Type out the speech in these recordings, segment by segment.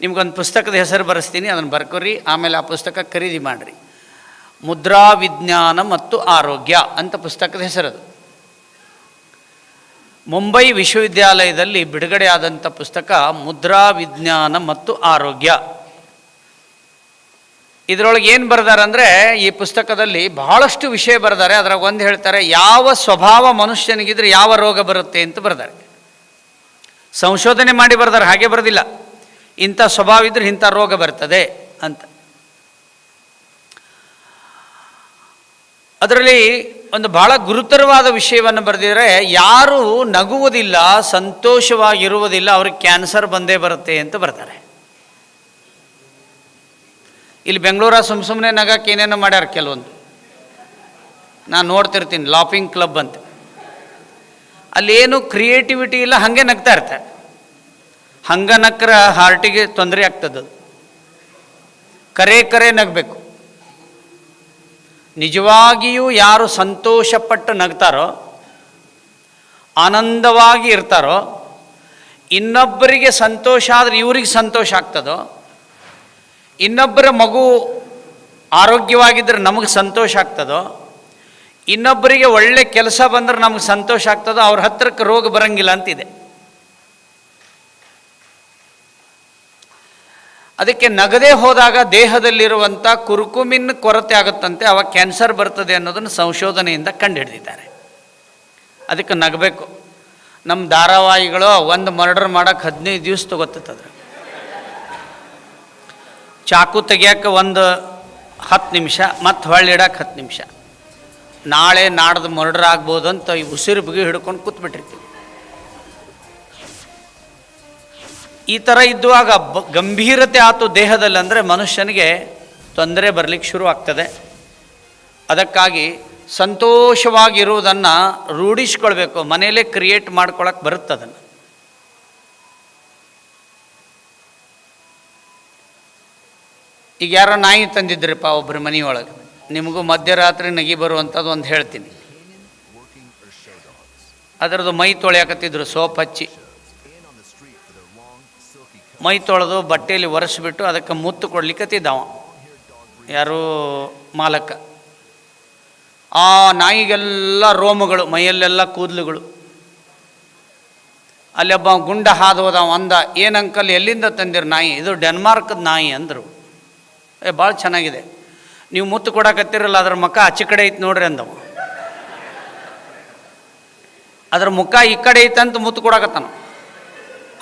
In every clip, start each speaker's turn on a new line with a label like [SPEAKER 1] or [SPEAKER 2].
[SPEAKER 1] ನಿಮ್ಗೊಂದು ಪುಸ್ತಕದ ಹೆಸರು ಬರೆಸ್ತೀನಿ, ಅದನ್ನು ಬರ್ಕೊರಿ, ಆಮೇಲೆ ಆ ಪುಸ್ತಕ ಖರೀದಿ ಮಾಡಿರಿ. ಮುದ್ರಾ ವಿಜ್ಞಾನ ಮತ್ತು ಆರೋಗ್ಯ ಅಂತ ಪುಸ್ತಕದ ಹೆಸರದು ಮುಂಬೈ ವಿಶ್ವವಿದ್ಯಾಲಯದಲ್ಲಿ ಬಿಡುಗಡೆಯಾದಂಥ ಪುಸ್ತಕ ಮುದ್ರಾ ವಿಜ್ಞಾನ ಮತ್ತು ಆರೋಗ್ಯ. ಇದರೊಳಗೆ ಏನು ಬರ್ದಾರೆ ಅಂದರೆ, ಈ ಪುಸ್ತಕದಲ್ಲಿ ಬಹಳಷ್ಟು ವಿಷಯ ಬರ್ದಾರೆ, ಅದ್ರಾಗ ಒಂದು ಹೇಳ್ತಾರೆ, ಯಾವ ಸ್ವಭಾವ ಮನುಷ್ಯನಿಗಿದ್ರೆ ಯಾವ ರೋಗ ಬರುತ್ತೆ ಅಂತ ಬರ್ದಾರೆ. ಸಂಶೋಧನೆ ಮಾಡಿ ಬರ್ದಾರೆ, ಹಾಗೆ ಬರೋದಿಲ್ಲ. ಇಂಥ ಸ್ವಭಾವ ಇದ್ರೆ ಇಂಥ ರೋಗ ಬರ್ತದೆ ಅಂತ. ಅದರಲ್ಲಿ ಒಂದು ಬಹಳ ಗುರುತರವಾದ ವಿಷಯವನ್ನು ಬರೆದಿದ್ರೆ, ಯಾರು ನಗುವುದಿಲ್ಲ, ಸಂತೋಷವಾಗಿರುವುದಿಲ್ಲ, ಅವ್ರಿಗೆ ಕ್ಯಾನ್ಸರ್ ಬಂದೇ ಬರುತ್ತೆ ಅಂತ ಬರ್ತಾರೆ. ಇಲ್ಲಿ ಬೆಂಗಳೂರ ಸುಮ್ಮ ಸುಮ್ಮನೆ ನಗಕ್ಕೆ ಏನೇನೋ ಮಾಡ್ಯಾರ ಕೆಲವೊಂದು. ನಾನು ನೋಡ್ತಿರ್ತೀನಿ, ಲಾಫಿಂಗ್ ಕ್ಲಬ್ ಅಂತ. ಅಲ್ಲೇನು ಕ್ರಿಯೇಟಿವಿಟಿ ಇಲ್ಲ, ಹಾಗೆ ನಗ್ತಾ ಇರ್ತಾರೆ. ಹಂಗ ನಕ್ರ ಹಾರ್ಟಿಗೆ ತೊಂದರೆ ಆಗ್ತದೆ. ಕರೆ ಕರೆ ನಗಬೇಕು. ನಿಜವಾಗಿಯೂ ಯಾರು ಸಂತೋಷಪಟ್ಟು ನಗ್ತಾರೋ, ಆನಂದವಾಗಿ ಇರ್ತಾರೋ, ಇನ್ನೊಬ್ಬರಿಗೆ ಸಂತೋಷ ಆದರೆ ಇವ್ರಿಗೆ ಸಂತೋಷ ಆಗ್ತದೋ, ಇನ್ನೊಬ್ಬರ ಮಗು ಆರೋಗ್ಯವಾಗಿದ್ದರೆ ನಮಗೆ ಸಂತೋಷ ಆಗ್ತದೋ, ಇನ್ನೊಬ್ಬರಿಗೆ ಒಳ್ಳೆ ಕೆಲಸ ಬಂದ್ರೆ ನಮಗೆ ಸಂತೋಷ ಆಗ್ತದೋ, ಅವ್ರ ಹತ್ರಕ್ಕೆ ರೋಗ ಬರಂಗಿಲ್ಲ ಅಂತಿದೆ. ಅದಕ್ಕೆ ನಗದೇ ಹೋದಾಗ ದೇಹದಲ್ಲಿರುವಂಥ ಕುರುಕುಮಿನ್ ಕೊರತೆ ಆಗುತ್ತಂತೆ ಅವಾಗ ಕ್ಯಾನ್ಸರ್ ಬರ್ತದೆ ಅನ್ನೋದನ್ನು ಸಂಶೋಧನೆಯಿಂದ ಕಂಡುಹಿಡಿದಿದ್ದಾರೆ ಅದಕ್ಕೆ ನಗಬೇಕು. ನಮ್ಮ ಧಾರಾವಾಹಿಗಳು ಒಂದು ಮರ್ಡರ್ ಮಾಡೋಕ್ಕೆ ಹದಿನೈದು ದಿವಸ ತಗೋತದ ಚಾಕು ತೆಗಿಯೋಕೆ ಒಂದು ಹತ್ತು ನಿಮಿಷ, ಮತ್ತು ಹೊಳ್ಳಿ ಇಡಕ್ಕೆ ಹತ್ತು ನಿಮಿಷ. ನಾಳೆ ನಾಡ್ದು ಮರ್ಡರ್ ಆಗ್ಬೋದು ಅಂತ ಈ ಉಸಿರು ಬಿಗಿ ಹಿಡ್ಕೊಂಡು ಕೂತ್ಬಿಟ್ಟಿರ್ತೀವಿ. ಈ ಥರ ಇದ್ದುವಾಗ ಬ ಗಂಭೀರತೆ ಆತು ದೇಹದಲ್ಲಿ ಅಂದರೆ ಮನುಷ್ಯನಿಗೆ ತೊಂದರೆ ಬರಲಿಕ್ಕೆ ಶುರು ಆಗ್ತದೆ. ಅದಕ್ಕಾಗಿ ಸಂತೋಷವಾಗಿರುವುದನ್ನು ರೂಢಿಸ್ಕೊಳ್ಬೇಕು, ಮನೆಯಲ್ಲೇ ಕ್ರಿಯೇಟ್ ಮಾಡ್ಕೊಳಕ್ಕೆ ಬರುತ್ತೆ ಅದನ್ನು. ಈಗ ಯಾರೋ ನಾಯಿ ತಂದಿದ್ರಪ್ಪ ಒಬ್ಬರು ಮನೆಯೊಳಗೆ, ನಿಮಗೂ ಮಧ್ಯರಾತ್ರಿ ನಗಿ ಬರುವಂಥದ್ದು ಒಂದು ಹೇಳ್ತೀನಿ. ಅದರದ್ದು ಮೈ ತೊಳೆಯಾಕತ್ತಿದ್ರು ಸೋಪ್ ಹಚ್ಚಿ. ಮೈ ತೊಳೆದು ಬಟ್ಟೆಯಲ್ಲಿ ಒರೆಸ್ಬಿಟ್ಟು ಅದಕ್ಕೆ ಮುತ್ತು ಕೊಡ್ಲಿಕ್ಕತ್ತಿದ್ದವ ಯಾರು? ಮಾಲಕ. ಆ ನಾಯಿಗೆಲ್ಲ ರೋಮಗಳು, ಮೈಯಲ್ಲೆಲ್ಲ ಕೂದಲುಗಳು. ಅಲ್ಲಿ ಒಬ್ಬ ಗುಂಡ ಹಾದು ಹೋದ ಅಂದ, ಏನು ಎಲ್ಲಿಂದ ತಂದಿರು ನಾಯಿ? ಇದು ಡೆನ್ಮಾರ್ಕ್ದ ನಾಯಿ, ಅಂದರು. ಏ ಭಾಳ ಚೆನ್ನಾಗಿದೆ. ನೀವು ಮುತ್ತು ಕೊಡಕತ್ತಿರಲ್ಲ, ಅದ್ರ ಮುಖ ಆಚೆ ಕಡೆ ಐತೆ ನೋಡ್ರಿ, ಅಂದವ. ಅದ್ರ ಮುಖ ಈ ಕಡೆ ಐತಂತ ಮುತ್ತು ಕೊಡಕತ್ತಾನ.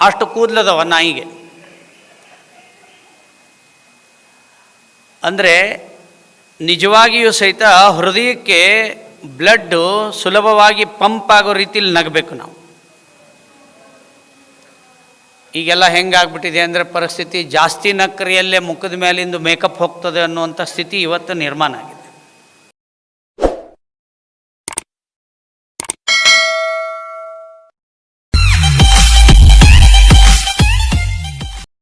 [SPEAKER 1] ಅಷ್ಟು ಕೂದಲದವ ನಾಯಿಗೆ. ಅಂದರೆ ನಿಜವಾಗಿಯೂ ಸಹಿತ ಹೃದಯಕ್ಕೆ ಬ್ಲಡ್ಡು ಸುಲಭವಾಗಿ ಪಂಪ್ ಆಗೋ ರೀತಿಯಲ್ಲಿ ನಗಬೇಕು ನಾವು. ಈಗೆಲ್ಲ ಹೆಂಗಾಗ್ಬಿಟ್ಟಿದೆ ಅಂದರೆ ಪರಿಸ್ಥಿತಿ ಜಾಸ್ತಿ ನಕ್ರಿಯಲ್ಲೇ ಮುಖದ ಮೇಲಿಂದು ಮೇಕಪ್ ಹೋಗ್ತದೆ ಅನ್ನುವಂಥ ಸ್ಥಿತಿ ಇವತ್ತು ನಿರ್ಮಾಣ ಆಗಿದೆ.